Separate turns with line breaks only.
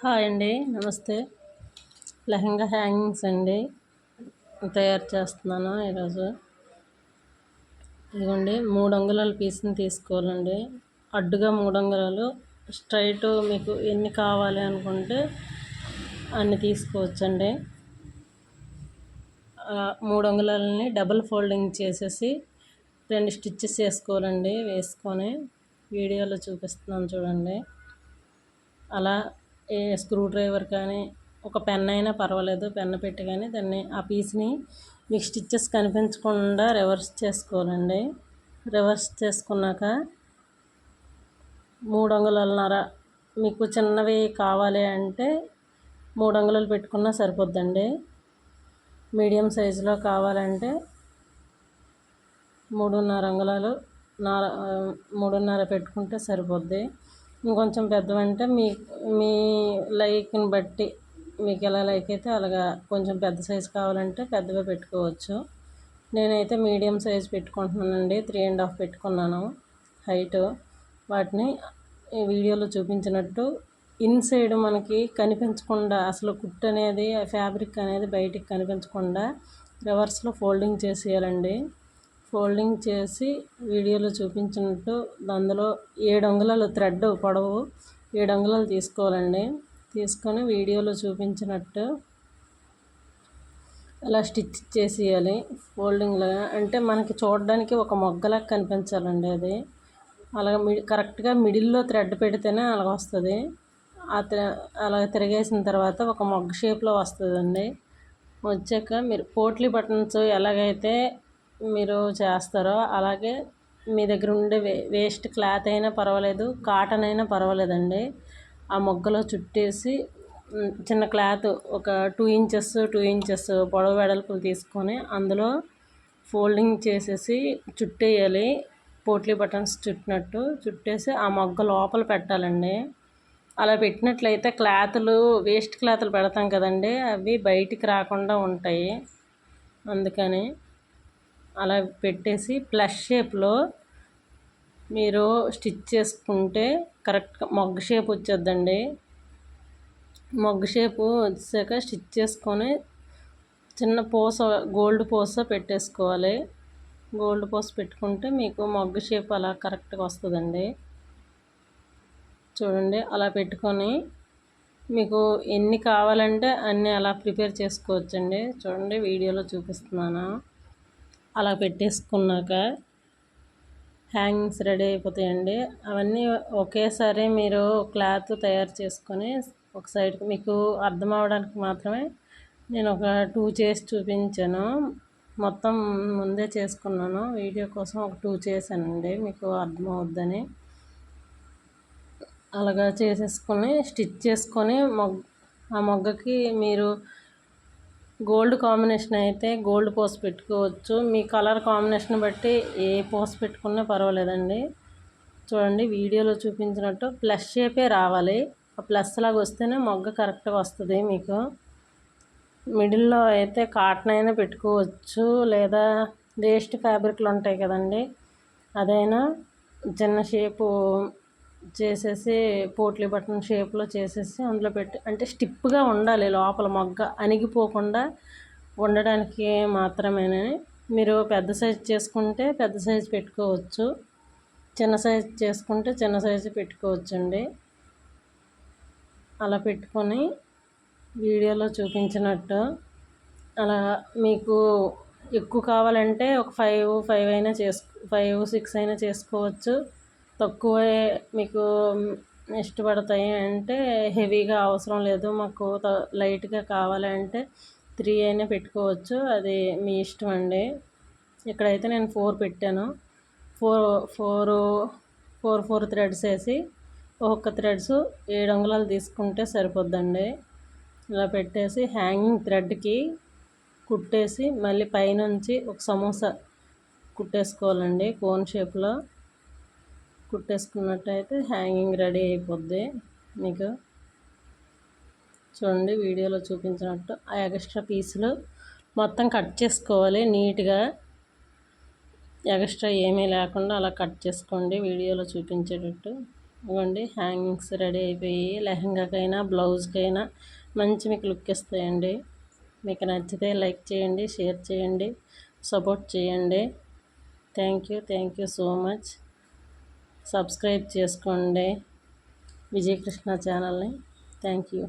Hi అండి నమస్తే. Lehenga hangings అండి. తయారు చేస్తున్నాను ఈరోజు. ఇదిగోండి మూడు అంగుళాల పీస్ని తీసుకోవాలండి. అడ్డుగా మూడు అంగుళాలు స్ట్రైట్ మీకు ఎన్ని కావాలి అనుకుంటే అన్ని తీసుకోవచ్చండి. మూడు అంగుళాలని డబుల్ ఫోల్డింగ్ చేసేసి రెండు స్టిచ్చెస్ వేసుకోవాలండి వేసుకొని వీడియోలో చూపిస్తున్నాను చూడండి. అలా ఏ స్క్రూ డ్రైవర్ కానీ ఒక పెన్ అయినా పర్వాలేదు పెన్ పెట్టి కానీ దాన్ని ఆ పీస్ని మీకు స్టిచ్చెస్ కనిపించకుండా రివర్స్ చేసుకోవాలండి. రివర్స్ చేసుకున్నాక మూడు అంగుళాలన్నర మీకు చిన్నవి కావాలి అంటే మూడు అంగుళాలు పెట్టుకున్నా సరిపోద్దండి. మీడియం సైజులో కావాలంటే మూడున్నర అంగుళాలు నార మూడున్నర పెట్టుకుంటే సరిపోద్ది. ఇంకొంచెం పెద్దవంటే మీ మీ లైక్ని బట్టి మీకు ఎలా లైక్ అయితే అలాగా కొంచెం పెద్ద సైజు కావాలంటే పెద్దగా పెట్టుకోవచ్చు. నేనైతే మీడియం సైజ్ పెట్టుకుంటున్నానండి. త్రీ అండ్ హాఫ్ పెట్టుకున్నాను హైట్. వాటిని ఈ వీడియోలో చూపించినట్టు ఇన్సైడ్ మనకి కనిపించకుండా అసలు కుట్ అనేది ఫ్యాబ్రిక్ అనేది బయటికి కనిపించకుండా రివర్స్లో ఫోల్డింగ్ చేసేయాలండి. ఫోల్డింగ్ చేసి వీడియోలో చూపించినట్టు అందులో ఏడు అంగుళాలు థ్రెడ్ పొడవు ఏడు అంగుళాలు తీసుకోవాలండి. తీసుకొని వీడియోలో చూపించినట్టు అలా స్టిచ్ చేసేయాలి ఫోల్డింగ్లాగా అంటే మనకి చూడడానికి ఒక మొగ్గలాగా కనిపించాలండి అది. అలాగ మిడి కరెక్ట్గా మిడిల్లో థ్రెడ్ పెడితేనే అలాగ వస్తుంది. అలా తిరిగేసిన తర్వాత ఒక మొగ్గ షేప్లో వస్తుందండి. వచ్చాక మీరు పోట్లీ బటన్స్ ఎలాగైతే మీరు చేస్తారో అలాగే మీ దగ్గర ఉండే వే వేస్ట్ క్లాత్ అయినా పర్వాలేదు కాటన్ అయినా పర్వాలేదండి. ఆ మొగ్గలో చుట్టేసి చిన్న క్లాత్ ఒక టూ ఇంచెస్ టూ ఇంచెస్ పొడవు వెడల్పులు తీసుకొని అందులో ఫోల్డింగ్ చేసేసి చుట్టేయాలి. పోట్లీ బటన్స్ చుట్టినట్టు చుట్టేసి ఆ మొగ్గ లోపల పెట్టాలండి. అలా పెట్టినట్లయితే క్లాతులు వేస్ట్ క్లాతులు పెడతాం కదండి అవి బయటికి రాకుండా ఉంటాయి. అందుకని అలా పెట్టేసి ప్లస్ షేప్లో మీరు స్టిచ్ చేసుకుంటే కరెక్ట్గా మొగ్గ షేప్ వచ్చేద్దండి. మొగ్గ షేపు వచ్చాక స్టిచ్ చేసుకొని చిన్న పూస గోల్డ్ పూస పెట్టేసుకోవాలి. గోల్డ్ పూస పెట్టుకుంటే మీకు మొగ్గ షేప్ అలా కరెక్ట్గా వస్తుందండి. చూడండి అలా పెట్టుకొని మీకు ఎన్ని కావాలంటే అన్నీ అలా ప్రిపేర్ చేసుకోవచ్చండి. చూడండి వీడియోలో చూపిస్తున్నాను. అలా పెట్టేసుకున్నాక హ్యాంగింగ్స్ రెడీ అయిపోతాయండి. అవన్నీ ఒకేసారి మీరు క్లాత్ తయారు చేసుకొని ఒక సైడ్ మీకు అర్థం అవడానికి మాత్రమే నేను ఒక టూ చేసి చూపించాను. మొత్తం ముందే చేసుకున్నాను. వీడియో కోసం ఒక టూ చేశానండి. మీకు అర్థమవుద్దని అలాగా చేసేసుకొని స్టిచ్ చేసుకొని మొగ్గ ఆ మొగ్గకి మీరు గోల్డ్ కాంబినేషన్ అయితే గోల్డ్ పోస్ పెట్టుకోవచ్చు. మీ కలర్ కాంబినేషన్ బట్టి ఏ పోస్ పెట్టుకున్నా పర్వాలేదండి. చూడండి వీడియోలో చూపించినట్టు ప్లస్ షేపే రావాలి. ఆ ప్లస్ లాగా వస్తేనే మొగ్గ కరెక్ట్గా వస్తుంది మీకు. మిడిల్లో అయితే కాటన్ అయినా పెట్టుకోవచ్చు. లేదా వేస్ట్ ఫ్యాబ్రిక్లు ఉంటాయి కదండి. అదైనా చిన్న షేపు చేసేసి పోట్లీ బటన్ షేప్లో చేసేసి అందులో పెట్టి అంటే స్టిప్గా ఉండాలి లోపల మొగ్గ. అణిగిపోకుండా ఉండడానికి మాత్రమే మీరు పెద్ద సైజు చేసుకుంటే పెద్ద సైజు పెట్టుకోవచ్చు. చిన్న సైజు చేసుకుంటే చిన్న సైజు పెట్టుకోవచ్చండి. అలా పెట్టుకొని వీడియోలో చూపించినట్టు అలా మీకు ఎక్కువ కావాలంటే ఒక ఫైవ్ ఫైవ్ అయినా చేసు ఫైవ్ సిక్స్ అయినా చేసుకోవచ్చు. తక్కువే మీకు ఇష్టపడతాయి అంటే హెవీగా అవసరం లేదు. మాకు లైట్గా కావాలంటే త్రీ అయినా పెట్టుకోవచ్చు. అది మీ ఇష్టం అండి. ఇక్కడైతే నేను ఫోర్ పెట్టాను. Four four four four threads వేసి ఒక్కొక్క థ్రెడ్స్ ఏడు అంగుళాలు తీసుకుంటే సరిపోద్దండి. ఇలా పెట్టేసి హ్యాంగింగ్ థ్రెడ్కి కుట్టేసి మళ్ళీ పైనుంచి ఒక సమోసా కుట్టేసుకోవాలండి కోన్ షేప్లో. కుట్టేసుకున్నట్టయితే హ్యాంగింగ్ రెడీ అయిపోద్ది. మీకు చూడండి వీడియోలో చూపించినట్టు ఆ ఎక్స్ట్రా పీసులు మొత్తం కట్ చేసుకోవాలి. నీట్గా ఎక్స్ట్రా ఏమీ లేకుండా అలా కట్ చేసుకోండి. వీడియోలో చూపించేటట్టు. ఇవ్వండి హ్యాంగింగ్స్ రెడీ అయిపోయి లెహంగాకైనా బ్లౌజ్కైనా మంచి మీకు లుక్ ఇస్తాయండి. మీకు నచ్చితే లైక్ చేయండి షేర్ చేయండి సపోర్ట్ చేయండి. Thank you thank you so much subscribe చేసుకోండి. విజయకృష్ణ ఛానల్ని. Thank you.